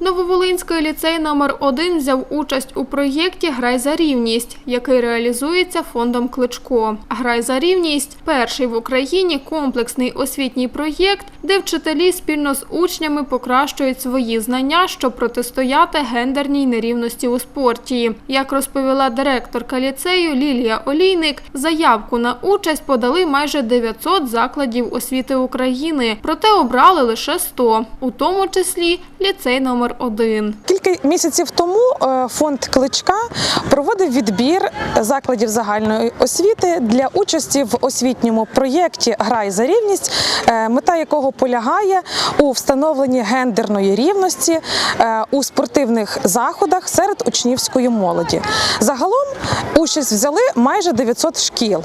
Нововолинський ліцей номер 1 взяв участь у проєкті Грай за рівність, який реалізується фондом Кличко. Грай за рівність перший в Україні комплексний освітній проєкт, де вчителі спільно з учнями покращують свої знання, щоб протистояти гендерній нерівності у спорті. Як розповіла директорка ліцею Лілія Олійник, заявку на участь подали майже 900 закладів освіти України, проте обрали лише 100, у тому числі ліцей номер 1. Кілька місяців тому фонд Кличка проводив відбір закладів загальної освіти для участі в освітньому проєкті Грай за рівність, е, мета якого полягає у встановленні гендерної рівності е, у спортивних заходах серед учнівської молоді. Загалом участь взяли майже 900 шкіл,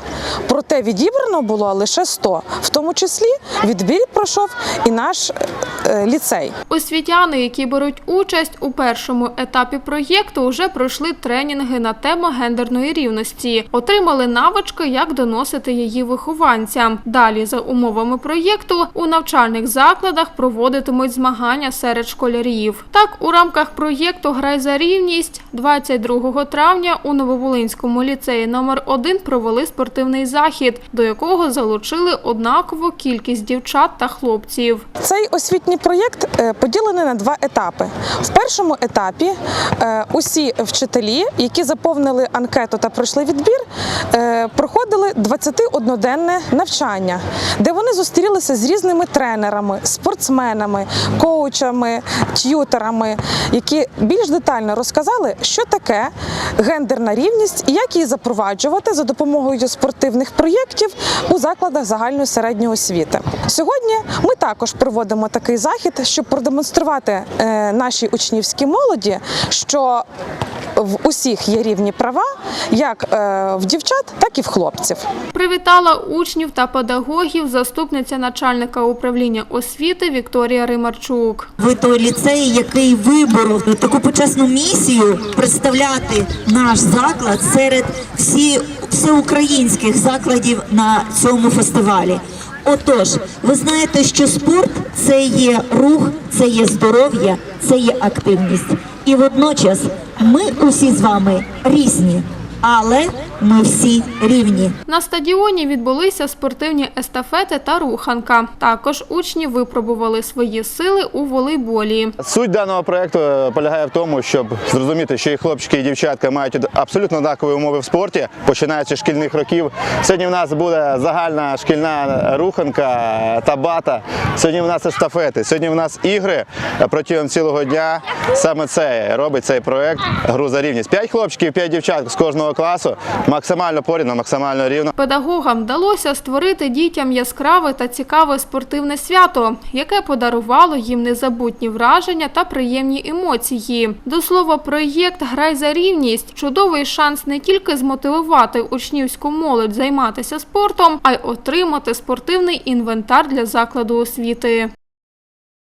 проте відібрано було лише 100. В тому числі відбір пройшов і наш е, ліцей. Освітяни, які беруть участь у першому етапі проєкту, вже пройшли тренінги на тему гендерної рівності, отримали навички, як доносити її вихованцям. Далі, за умовами проєкту, у навчальних закладах проводитимуть змагання серед школярів. Так, у рамках проєкту Грай за рівність 22 травня у Нововолинському ліцеї номер 1 провели спортивний захід, до якого залучили однакову кількість дівчат та хлопців. Цей освітній проєкт е, поділений на два етапи. В першому етапі е, усі вчителі, які заповнили анкету та пройшли відбір, е, проходили 21-денне навчання, де вони зустрілися з різними тренерами, спортсменами, коучами, т'ютерами, які більш детально розказали, що таке гендерна рівність і як її запроваджувати за допомогою спортивних проєктів у закладах загальної середньої освіти. Сьогодні ми також проводимо такий захід, щоб продемонструвати е, нашій учнівській молоді, що в усіх є рівні права, як е, в дівчат, так і в хлопців. Привітала учнів та педагогів заступниця начальника управління освіти Вікторія Римарчук. Ви той ліцей, який виборов таку почесну місію представляти наш заклад серед всі, всеукраїнських закладів на цьому фестивалі. Отож, ви знаєте, що спорт це є рух, це є здоров'я, це є активність. І водночас ми усі з вами різні, але ми всі рівні. На стадіоні відбулися спортивні естафети та руханка. Також учні випробували свої сили у волейболі. Суть даного проекту е, полягає в тому, щоб зрозуміти, що і хлопчики, і дівчатка мають абсолютно однакові умови в спорті, починаючи з шкільних років. Сьогодні в нас буде загальна шкільна руханка та бата. Сьогодні в нас естафети. Сьогодні в нас ігри протягом цілого дня. Саме це робить цей проект гру за рівність. П'ять хлопчиків, п'ять дівчат з кожного класу, максимально порівно, максимально рівно. Педагогам вдалося створити дітям яскраве та цікаве спортивне свято, яке подарувало їм незабутні враження та приємні емоції. До слова, проєкт Грай за рівність чудовий шанс не тільки змотивувати учнівську молодь займатися спортом, а й отримати спортивний інвентар для закладу освіти.